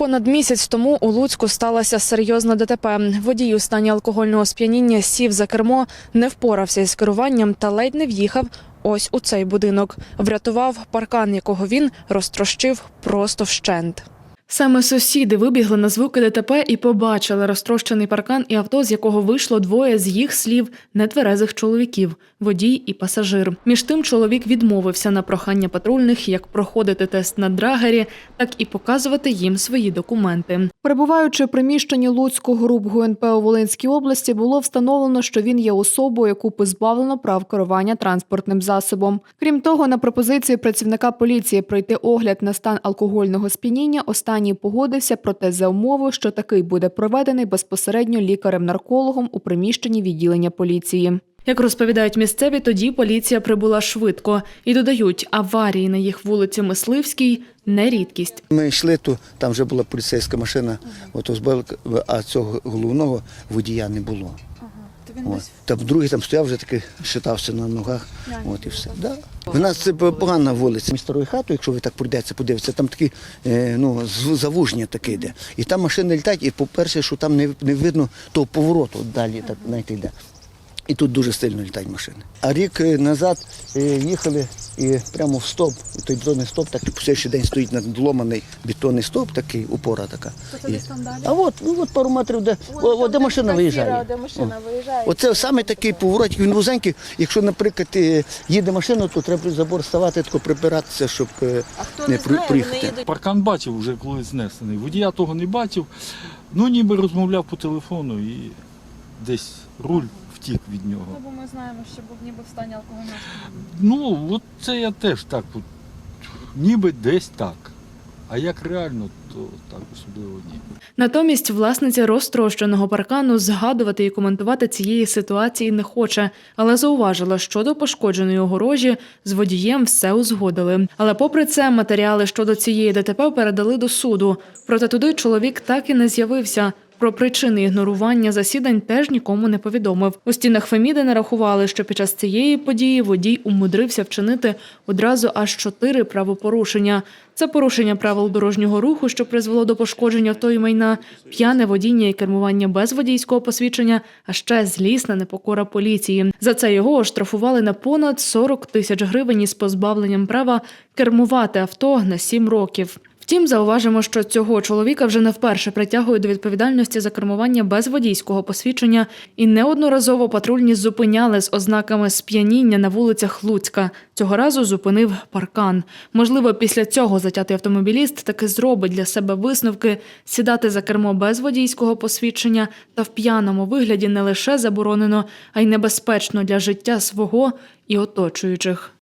Понад місяць тому у Луцьку сталася серйозна ДТП. Водій у стані алкогольного сп'яніння сів за кермо, не впорався із керуванням та ледь не в'їхав ось у цей будинок. Врятував паркан, якого він розтрощив просто вщент. Саме сусіди вибігли на звуки ДТП і побачили розтрощений паркан і авто, з якого вийшло двоє з їх слів нетверезих чоловіків водій і пасажир. Між тим чоловік відмовився на прохання патрульних як проходити тест на драгері, так і показувати їм свої документи. Перебуваючи в приміщенні Луцького груп ГУНП у Волинській області, було встановлено, що він є особою, яку позбавлено прав керування транспортним засобом. Крім того, на пропозицію працівника поліції пройти огляд на стан алкогольного сп'яніння, останній погодився, проте за умови, що такий буде проведений безпосередньо лікарем-наркологом у приміщенні відділення поліції. Як розповідають місцеві, тоді поліція прибула швидко і додають, аварії на їх вулиці Мисливській не рідкість. Ми йшли, то там вже була поліцейська машина, ото а цього головного водія не було. От. Та другий там стояв, вже таки шитався на ногах. От і все. Да. В нас це погана вулиця. Між старою хатою, якщо ви так пройдеться, подивитися, там такі е, ну, з- таке йде. І там машини літають, і по-перше, що там не, не видно того повороту далі, так знаєте, йде. І тут дуже сильно літають машини. А рік е, назад е, їхали і прямо в стоп, і той бетонний стоп, так і по сьогоднішній день стоїть надломаний бетонний стоп, такий, опора така. І- А от, ну от пару метрів, де, о, о, де машина виїжджає. Де машина виїжджає. Оце саме такий поворот, він вузенький. Якщо, наприклад, е, їде машина, то треба забор ставати, тако прибиратися, щоб е, А хто не не знає, приїхати. Паркан бачив вже коли знесений. Водія того не бачив. Ну ніби розмовляв по телефону і десь руль втік від нього. Ну, бо ми знаємо, що був ніби в стані алкогольного Ну, от це я теж так. От, ніби десь так. А як реально, то так особливо ні. Натомість власниця розтрощеного паркану згадувати і коментувати цієї ситуації не хоче, але зауважила, що до пошкодженої огорожі з водієм все узгодили. Але попри це, матеріали щодо цієї ДТП передали до суду. Проте туди чоловік так і не з'явився. Про причини ігнорування засідань теж нікому не повідомив. У стінах Феміди нарахували, що під час цієї події водій умудрився вчинити одразу аж чотири правопорушення. Це порушення правил дорожнього руху, що призвело до пошкодження авто і майна, п'яне водіння і кермування без водійського посвідчення, а ще злісна непокора поліції. За це його оштрафували на понад 40 тисяч гривень із позбавленням права кермувати авто на 7 років. Втім, зауважимо, що цього чоловіка вже не вперше притягують до відповідальності за кермування без водійського посвідчення, і неодноразово патрульні зупиняли з ознаками сп'яніння на вулицях Луцька. Цього разу зупинив паркан. Можливо, після цього затятий автомобіліст таки зробить для себе висновки сідати за кермо без водійського посвідчення та в п'яному вигляді не лише заборонено, а й небезпечно для життя свого і оточуючих.